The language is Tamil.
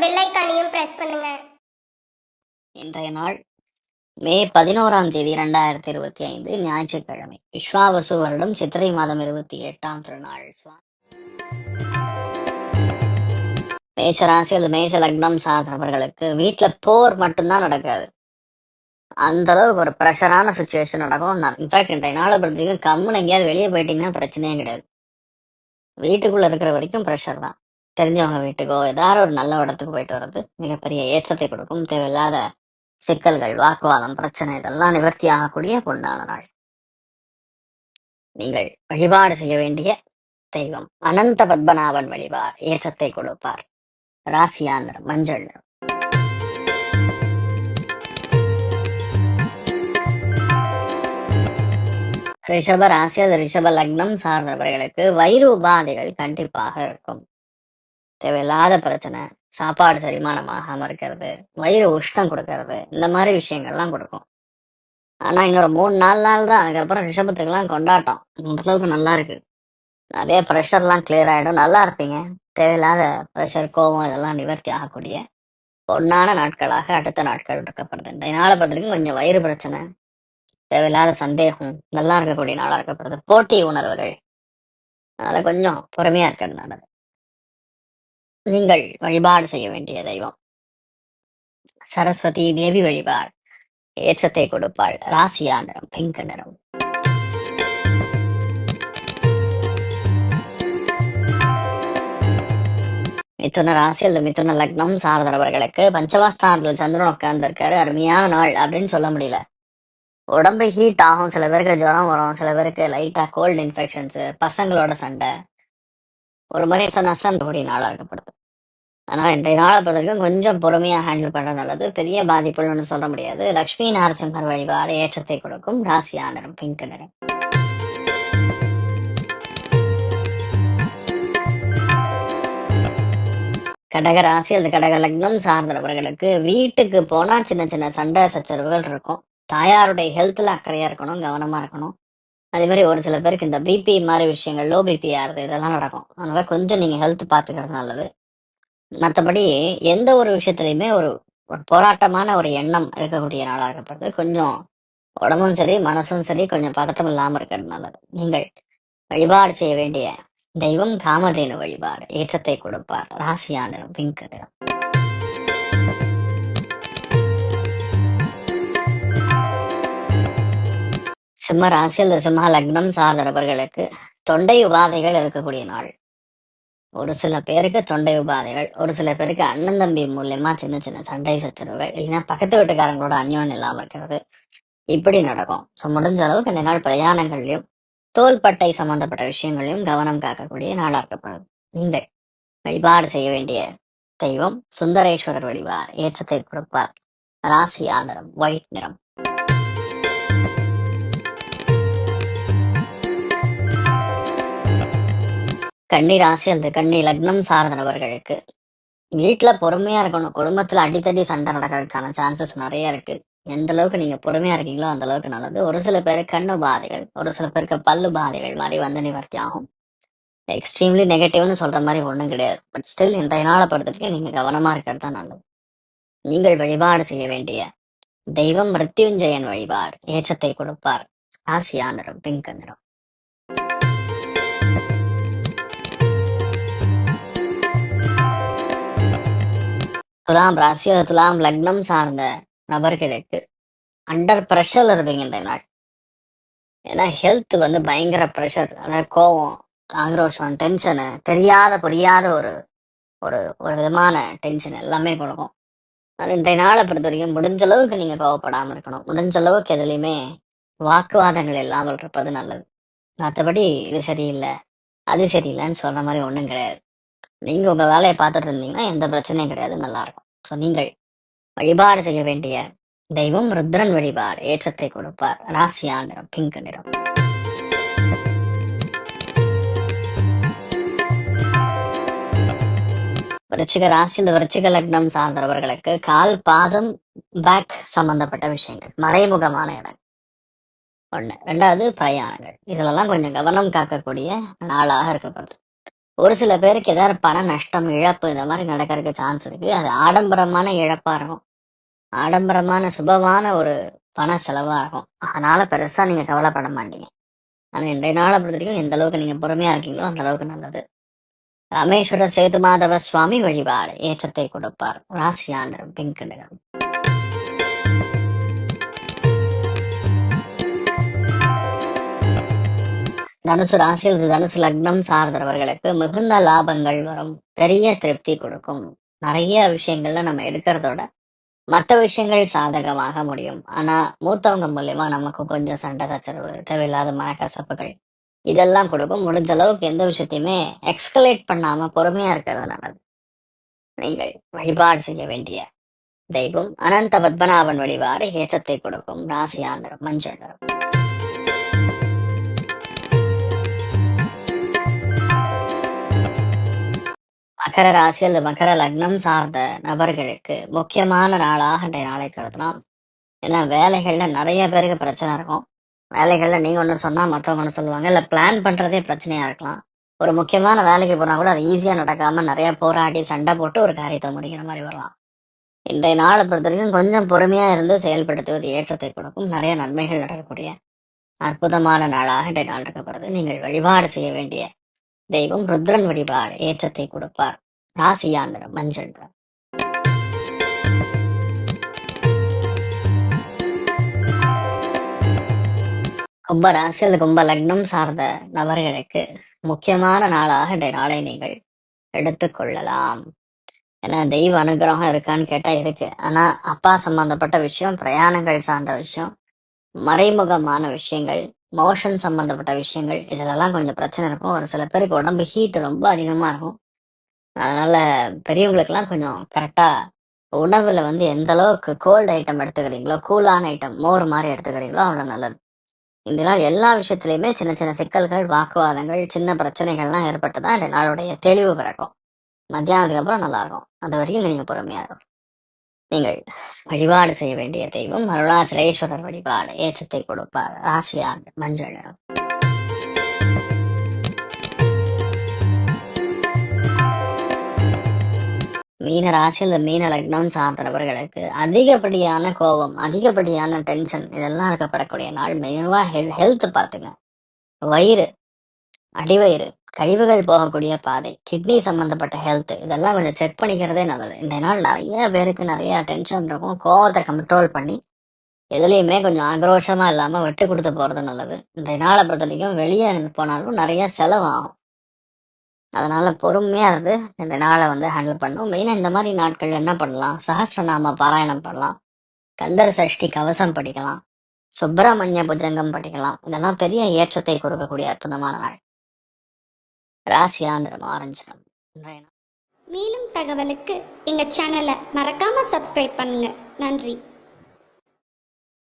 பெல் ஐக்கானையும் பிரஸ் பண்ணுங்க. இன்றைய நாள் மே பதினோராம் தேதி இரண்டாயிரத்தி இருபத்தி ஐந்து ஞாயிற்றுக்கிழமை. விஸ்வாவசு வருடம் சித்திரை மாதம் இருபத்தி எட்டாம் திருநாள். சுவா- மேஷ ராசி அல்லது மேஷ லக்னம் சார்ந்தவர்களுக்கு வீட்டுல போர் மட்டும்தான் நடக்காது. அந்த அளவுக்கு ஒரு ப்ரெஷரான சுச்சுவேஷன் நடக்கும். இன்ஃபேக்ட் இன்றைய நாளை பொறுத்த வரைக்கும் கம்முன்னு எங்கேயாவது வெளியே போயிட்டீங்கன்னா பிரச்சனையே கிடையாது. வீட்டுக்குள்ள இருக்கிற வரைக்கும் ப்ரெஷர் தான். தெரிஞ்சவங்க வீட்டுக்கோ ஏதாவது ஒரு நல்ல இடத்துக்கு போயிட்டு வர்றது மிகப்பெரிய ஏற்றத்தை கொடுக்கும். தேவையில்லாத சிக்கல்கள் வாக்குவாதம் பிரச்சனை இதெல்லாம் நிவர்த்தி ஆகக்கூடிய பொன்னான நாள். நீங்கள் வழிபாடு செய்ய வேண்டிய தெய்வம் அனந்த பத்மநாபன் வழிபார் ஏற்றத்தை கொடுப்பார். ராசியாந்திரம் மஞ்சள் நிறம். ரிஷப ராசி அது ரிஷப லக்னம் சார்ந்தவர்களுக்கு வயிறு உபாதைகள் கண்டிப்பாக இருக்கும். தேவையில்லாத பிரச்சனை. சாப்பாடு செரிமானமாகாம இருக்கிறது. வயிறு உஷ்ணம் கொடுக்கறது. இந்த மாதிரி விஷயங்கள்லாம் கொடுக்கும். ஆனா இன்னொரு மூணு நாலு நாள் தான். அதுக்கப்புறம் ரிஷபத்துக்கெல்லாம் கொண்டாட்டம். இந்த அளவுக்கு நல்லா இருக்கு. நிறைய ப்ரெஷர்லாம் கிளியர் ஆயிடும். நல்லா இருப்பீங்க. தேவையில்லாத ப்ரெஷர் கோபம் இதெல்லாம் நிவர்த்தி ஆகக்கூடிய பொன்னான நாட்களாக அடுத்த நாட்கள் இருக்கப்படுது இந்த நாளை பொறுத்தவரைக்கும் கொஞ்சம் வயிறு பிரச்சனை தேவையில்லாத சந்தேகம் நல்லா இருக்கக்கூடிய நாளாக இருக்கப்படுது. போட்டி உணர்வுகள். அதனால கொஞ்சம் பொறுமையா இருக்கிறது நல்லது. நீங்கள் வழிபாடு செய்ய வேண்டிய தெய்வம். சரஸ்வதி தேவி வழிபாடு. ஏற்றத்தை கொடுப்பாள். ராசியா நிறம் பிங்க் நிறம். மிதுன ராசி அல்லது மிதுன லக்னம் சார்ந்தவர்களுக்கு பஞ்சமஸ்தானத்தில் சந்திரன் உட்கார்ந்துருக்காரு. அருமையான நாள் அப்படின்னு சொல்ல முடியல. உடம்பு ஹீட் ஆகும். சில பேருக்கு ஜுரம் வரும். சில பேருக்கு லைட்டா கோல்டு இன்ஃபெக்ஷன்ஸ் பசங்களோட சண்டை. ஒரு மாதிரி நஷ்டம் கூடிய நாளாக இருக்கப்படுது அதனால இன்றைய நாளை பொறுத்தவரைக்கும் கொஞ்சம் பொறுமையா ஹேண்டில் பண்றது நல்லது. பெரிய பாதிப்புகள் ஒன்றும் சொல்ல முடியாது. லக்ஷ்மி நரசிம்மர் வழிபாடு ஏற்றத்தை கொடுக்கும் ராசியா நிறம் பிங்க் நிறம். கடக ராசி அல்லது கடக லக்னம் சார்ந்தவர்களுக்கு வீட்டுக்கு போனா சின்ன சின்ன சண்டை சச்சரவுகள் இருக்கும். தாயாருடைய ஹெல்த்ல அக்கறையா இருக்கணும் கவனமா இருக்கணும். அதே மாதிரி ஒரு சில பேருக்கு இந்த பிபி மாதிரி விஷயங்கள் லோ பிபி ஆறுது இதெல்லாம் நடக்கும். அதனால கொஞ்சம் நீங்க ஹெல்த் பாத்துக்கிறது நல்லது. மற்றபடி எந்த ஒரு விஷயத்துலையுமே ஒரு ஒரு போராட்டமான ஒரு எண்ணம் இருக்கக்கூடிய நாளாக இருக்கப்படுது கொஞ்சம் உடம்பும் சரி மனசும் சரி கொஞ்சம் பதட்டம் இல்லாம இருக்கிறது நல்லது. நீங்கள் வழிபாடு செய்ய வேண்டிய தெய்வம் காமதேனு வழிபாடு. ஏற்றத்தை கொடுப்பார். ராசியான பிங்க் நிறம். சிம்ம ராசி அல்லது சிம்ம லக்னம் சார்ந்த நபர்களுக்கு தொண்டை உபாதைகள் இருக்கக்கூடிய நாள். ஒரு சில பேருக்கு தொண்டை உபாதைகள் ஒரு சில பேருக்கு அண்ணன் தம்பி மூலியமா சின்ன சின்ன சண்டை சச்சரவுகள் இல்லைன்னா பக்கத்து வீட்டுக்காரங்களோட அந்யோன் இல்லாம இருக்கிறது. இப்படி நடக்கும். ஸோ முடிஞ்ச அளவுக்கு இந்த நாள் பிரயாணங்கள்லையும் தோள்பட்டை சம்பந்தப்பட்ட விஷயங்களையும் கவனம் காக்கக்கூடிய நாளாக இருக்கப்படுது நீங்கள் வழிபாடு செய்ய வேண்டிய தெய்வம் சுந்தரேஸ்வரர் வழிபார் ஏற்றத்தை கொடுப்பார். ராசி ஆதரம் ஒயிட் நிறம். கன்னி ராசி அல்லது கன்னி லக்னம் சார்ந்த நபர்களுக்கு வீட்டுல பொறுமையா இருக்கணும். குடும்பத்துல அடித்தடி சண்டை நடக்கிறதுக்கான சான்சஸ் நிறைய இருக்கு. எந்த அளவுக்கு நீங்க பொறுமையா இருக்கீங்களோ அந்த அளவுக்கு நல்லது. ஒரு சில பேருக்கு கண்ணு பாதைகள் ஒரு சில பேருக்கு பல்லு பாதைகள் மாதிரி வந்து நிவர்த்தி ஆகும். எக்ஸ்ட்ரீம்லி நெகட்டிவ்னு சொல்ற மாதிரி ஒன்றும் கிடையாது. பட் ஸ்டில் இன்றைய நாளை பொறுத்தவரைக்கும் நீங்க கவனமா இருக்கிறது தான் நல்லது. நீங்கள் வழிபாடு செய்ய வேண்டிய தெய்வம் மிருத்யுஞ்சயன் வழிபாடு. ஏற்றத்தை கொடுப்பார். ராசியா நிறம் பிங்க் நிறம் துலாம் ராசி துலாம் லக்னம் சார்ந்த நபர்களுக்கு அண்டர் ப்ரெஷர்ல இருப்பீங்க இந்த நாள். ஏன்னா ஹெல்த் வந்து பயங்கர ப்ரெஷர் அதாவது கோவம் ஆக்ரோஷம் டென்ஷனு தெரியாத புரியாத ஒரு ஒரு ஒரு விதமான டென்ஷன் எல்லாமே கொடுக்கும். அது இன்றைய நாளை பொறுத்த வரைக்கும் முடிஞ்ச அளவுக்கு நீங்க கோவப்படாமல் இருக்கணும். முடிஞ்ச அளவுக்கு எதுலையுமே வாக்குவாதங்கள் இல்லாமல் இருப்பது நல்லது. மற்றபடி இது சரியில்லை அது சரியில்லைன்னு சொல்ற மாதிரி ஒன்றும் கிடையாது. நீங்க உங்க வேலையை பார்த்துட்டு இருந்தீங்கன்னா எந்த பிரச்சனையும் கிடையாது. நல்லா இருக்கும். ஸோ நீங்கள் வழிபாடு செய்ய வேண்டிய தெய்வம் ருத்ரன் வழிபாடு. ஏற்றத்தை கொடுப்பார். ராசியா நிறம் பிங்க் நிறம். விருச்சிக ராசி இந்த விருச்சிக லக்னம் சார்ந்தவர்களுக்கு கால் பாதம் பேக் சம்பந்தப்பட்ட விஷயங்கள். மறைமுகமான இடம். ஒன்று ரெண்டாவது பிரயாணங்கள். இதிலெல்லாம் கொஞ்சம் கவனம் காக்கக்கூடிய நாளாக இருக்கப்படுது. ஒரு சில பேருக்கு ஏதாவது பண நஷ்டம் இழப்பு இந்த மாதிரி நடக்கிறதுக்கு சான்ஸ் இருக்கு. அது ஆடம்பரமான இழப்பா இருக்கும். ஆடம்பரமான சுபமான ஒரு பண செலவா இருக்கும். அதனால பெருசா நீங்க கவலைப்பட மாட்டீங்க. ஆனா இன்றைய நாளை பொறுத்த வரைக்கும் எந்த அளவுக்கு நீங்க பொறுமையா இருக்கீங்களோ அந்த அளவுக்கு நல்லது. ராமேஸ்வர சேது மாதவ சுவாமி வழிபாடு ஏற்றத்தை கொடுப்பார். ராசியான பிங்க் நிறம் தனுசு ராசியில் தனுசு லக்னம் சார்ந்தவர்களுக்கு மிகுந்த லாபங்கள் வரும். பெரிய திருப்தி கொடுக்கும். நிறைய விஷயங்கள்ல நம்ம எடுக்கிறதோட மற்ற விஷயங்கள் சாதகமாக முடியும். ஆனா மூத்தவங்க மூலியமா நமக்கு கொஞ்சம் சண்டை சச்சரவு தேவையில்லாத மனக்கசப்புகள் இதெல்லாம் கொடுக்கும். முடிஞ்ச அளவுக்கு எந்த விஷயத்தையுமே எக்ஸ்கலேட் பண்ணாம பொறுமையா இருக்கிறது நல்லது. நீங்கள் வழிபாடு செய்ய வேண்டிய தெய்வம். அனந்த பத்மநாபன் வழிபாடு ஏற்றத்தை கொடுக்கும். ராசியாந்திரம் மஞ்சள் நிறம். மகர ராசி அல்லது மகர லக்னம் சார்ந்த நபர்களுக்கு முக்கியமான நாளாக இன்றைய நாளை கருதலாம். ஏன்னா வேலைகள்ல நிறைய பேருக்கு பிரச்சனை இருக்கும். வேலைகள்ல நீங்க ஒன்று சொன்னா மற்றவங்க ஒன்று சொல்லுவாங்க. இல்ல பிளான் பண்றதே பிரச்சனையா இருக்கலாம். ஒரு முக்கியமான வேலைக்கு போனா கூட அது ஈஸியா நடக்காம நிறைய போராடி சண்டை போட்டு ஒரு காரியத்தை முடிக்கிற மாதிரி வரலாம். இன்றைய நாளை பொறுத்த வரைக்கும் கொஞ்சம் பொறுமையா இருந்து செயல்படுத்துவது ஏற்றத்தை கொடுக்கும். நிறைய நன்மைகள் நடக்கக்கூடிய அற்புதமான நாளாக இன்றைய நாள் இருக்கப்படுது நீங்கள் வழிபாடு செய்ய வேண்டிய தெய்வம் ருத்ரன் வழிபாடு ஏற்றத்தை கொடுப்பார். ராசியாந்திரம் மஞ்சள் கும்ப ராசி அல்லது கும்ப லக்னம் சார்ந்த நபர்களுக்கு முக்கியமான நாளாக இந்த நாளை நீங்கள் எடுத்துக்கொள்ளலாம் ஏன்னா தெய்வ அனுகிரகம் இருக்கான்னு கேட்டா இருக்கு. ஆனா அப்பா சம்பந்தப்பட்ட விஷயம் பிரயாணங்கள் சார்ந்த விஷயம் மறைமுகமான விஷயங்கள் மோஷன் சம்பந்தப்பட்ட விஷயங்கள் இதுலெல்லாம் கொஞ்சம் பிரச்சனை இருக்கும். ஒரு சில பேருக்கு உடம்பு ஹீட் ரொம்ப அதிகமா இருக்கும். அதனால பெரியவங்களுக்கெல்லாம் கொஞ்சம் கரெக்டா உணவுல வந்து எந்த அளவுக்கு கோல்டு ஐட்டம் எடுத்துக்கிறீங்களோ கூலான ஐட்டம் மோர் மாதிரி எடுத்துக்கிறீங்களோ அவ்வளவு நல்லது. இந்த நாள் எல்லா விஷயத்துலையுமே சின்ன சின்ன சிக்கல்கள் வாக்குவாதங்கள் சின்ன பிரச்சனைகள்லாம் ஏற்பட்டு தான் இந்த நாளுடைய தெளிவு பிறக்கும். மத்தியானத்துக்கு அப்புறம் நல்லா இருக்கும் அது வரைக்கும் நீங்க பொறுமையா இருக்கும் நீங்கள் வழிபாடு செய்ய வேண்டிய தெய்வம் அருணாச்சலேஸ்வரர் வழிபாடு ஏற்றத்தை கொடுப்பார். ராசியார் மஞ்சள் மீன ராசியில் இந்த மீன லக்னம் சார்ந்தவர்களுக்கு அதிகப்படியான கோபம் அதிகப்படியான டென்ஷன் இதெல்லாம் இருக்கப்படக்கூடிய நாள் மெயினாக ஹெல் ஹெல்த் பார்த்துங்க. வயிறு அடிவயிறு கழிவுகள் போகக்கூடிய பாதை கிட்னி சம்பந்தப்பட்ட ஹெல்த் இதெல்லாம் கொஞ்சம் செக் பண்ணிக்கிறதே நல்லது. இந்த நாள் நிறைய பேருக்கு நிறைய டென்ஷன் இருக்கும். கோவத்தை கண்ட்ரோல் பண்ணி எதுலேயுமே கொஞ்சம் ஆக்ரோஷமா இல்லாமல் விட்டு கொடுத்து போறது நல்லது. இந்த நாளை பொறுத்த வரைக்கும் வெளியே போனாலும் நிறைய செலவாகும். அதனால பொறுமையா இருந்து இந்த நாளை வந்து ஹேண்டில் பண்ணும் மெயினாக இந்த மாதிரி நாட்கள் என்ன பண்ணலாம்? சஹஸ்ரநாம பாராயணம் பண்ணலாம். கந்தர் சஷ்டி கவசம் படிக்கலாம். சுப்பிரமணிய புஜங்கம் படிக்கலாம். இதெல்லாம் பெரிய ஏற்றத்தை கொடுக்கக்கூடிய அற்புதமான நாள். ராசியாந்திரம் ஆரஞ்சு மேலும் தகவலுக்கு எங்க சேனலை மறக்காம சப்ஸ்கிரைப் பண்ணுங்க. நன்றி.